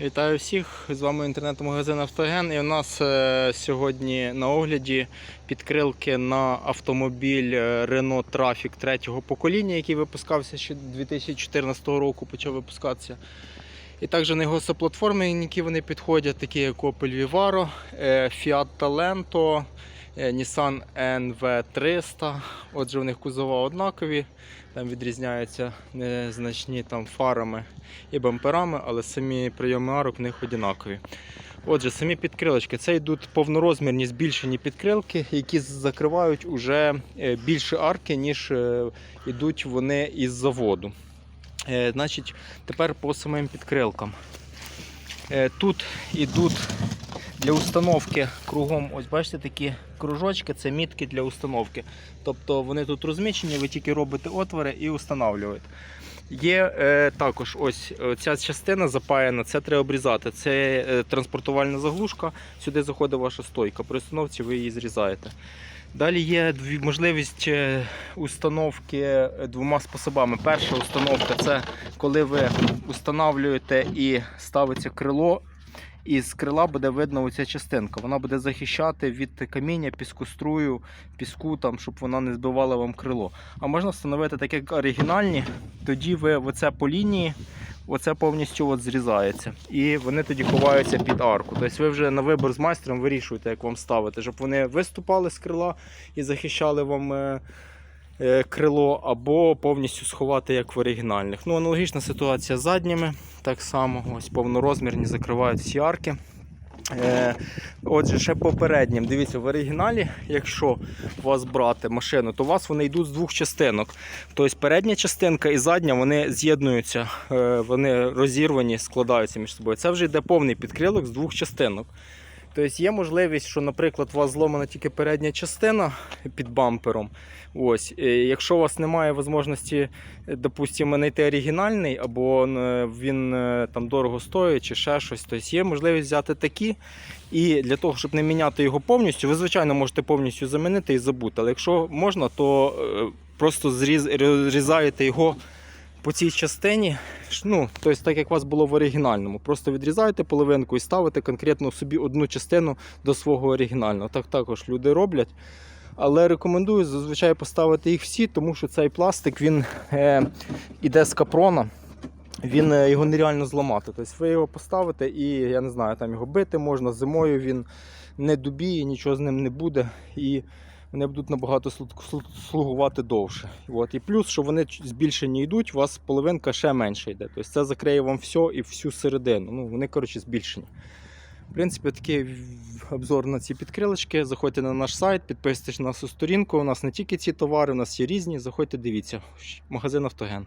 Вітаю всіх! З вами інтернет-магазин Автоген. І у нас е, сьогодні на огляді підкрилки на автомобіль е, Renault Trafic третього покоління, який випускався ще 2014 року, почав випускатися. І також на його соплатформи, які вони підходять, такі як Opel Vivaro, е, Fiat Talento, е, Nissan NV300. Отже, у них кузова однакові, там відрізняються незначні там фарами і бамперами, але самі прийоми арок в них однакові. Отже, самі підкрилочки. Це йдуть повнорозмірні збільшені підкрилки, які закривають уже е, більше арки, ніж е, йдуть вони із заводу. Е, Значить, тепер по самим підкрилкам. Е, Тут йдуть для установки кругом, ось бачите, такі кружочки, це мітки для установки. Тобто вони тут розміщені, ви тільки робите отвори і встановлюєте. Є е, також ось е, ця частина запаяна, це треба обрізати. Це е, транспортувальна заглушка. Сюди заходить ваша стойка. При установці ви її зрізаєте. Далі є можливість е, установки е, двома способами. Перша установка це коли ви встановлюєте і ставиться крило. І з крила буде видно оця частинка. Вона буде захищати від каміння, піскострую, піску, там, щоб вона не збивала вам крило. А можна встановити так, як оригінальні, тоді ви оце по лінії, оце повністю от зрізається. І вони тоді ховаються під арку. Тобто ви вже на вибір з майстром вирішуєте, як вам ставити, щоб вони виступали з крила і захищали вам. Е, Крило або повністю сховати як в оригінальних. Ну, аналогічна ситуація з задніми. Так само, ось повнорозмірні закривають всі арки. Е, отже, ще по переднім. Дивіться, в оригіналі, якщо у вас брати машину, то у вас вони йдуть з двох частинок. Тобто передня частинка і задня вони з'єднуються, е, вони розірвані, складаються між собою. Це вже йде повний підкрилок з двох частинок. Тобто є можливість, що, наприклад, у вас зломана тільки передня частина під бампером. Ось, е, якщо у вас немає можливості, допустимо, знайти оригінальний, або е, він е, там дорого стоїть, чи ще щось, тобто є можливість взяти такі. І для того, щоб не міняти його повністю, ви, звичайно, можете повністю замінити і забути. Але якщо можна, то просто зріз, розрізаєте його по цій частині. Ну, тобто, так як у вас було в оригінальному. Просто відрізаєте половинку і ставите конкретно собі одну частину до свого оригінального. Так також люди роблять. Але рекомендую зазвичай поставити їх всі, тому що цей пластик він е, іде з капрона. Він е, його нереально зламати. Тобто ви його поставите і я не знаю, там його бити можна зимою. Він не дубіє, нічого з ним не буде. І вони будуть набагато слуг- слуг- слугувати довше. От. І плюс, що вони збільшені йдуть, у вас половинка ще менше йде. Тобто це закриє вам все і всю середину. Ну, вони, коротше, збільшені. В принципі, такий обзор на ці підкрилочки. Заходьте на наш сайт, підписуйтесь на нашу сторінку. У нас не тільки ці товари, у нас є різні. Заходьте, дивіться. Магазин Автоген.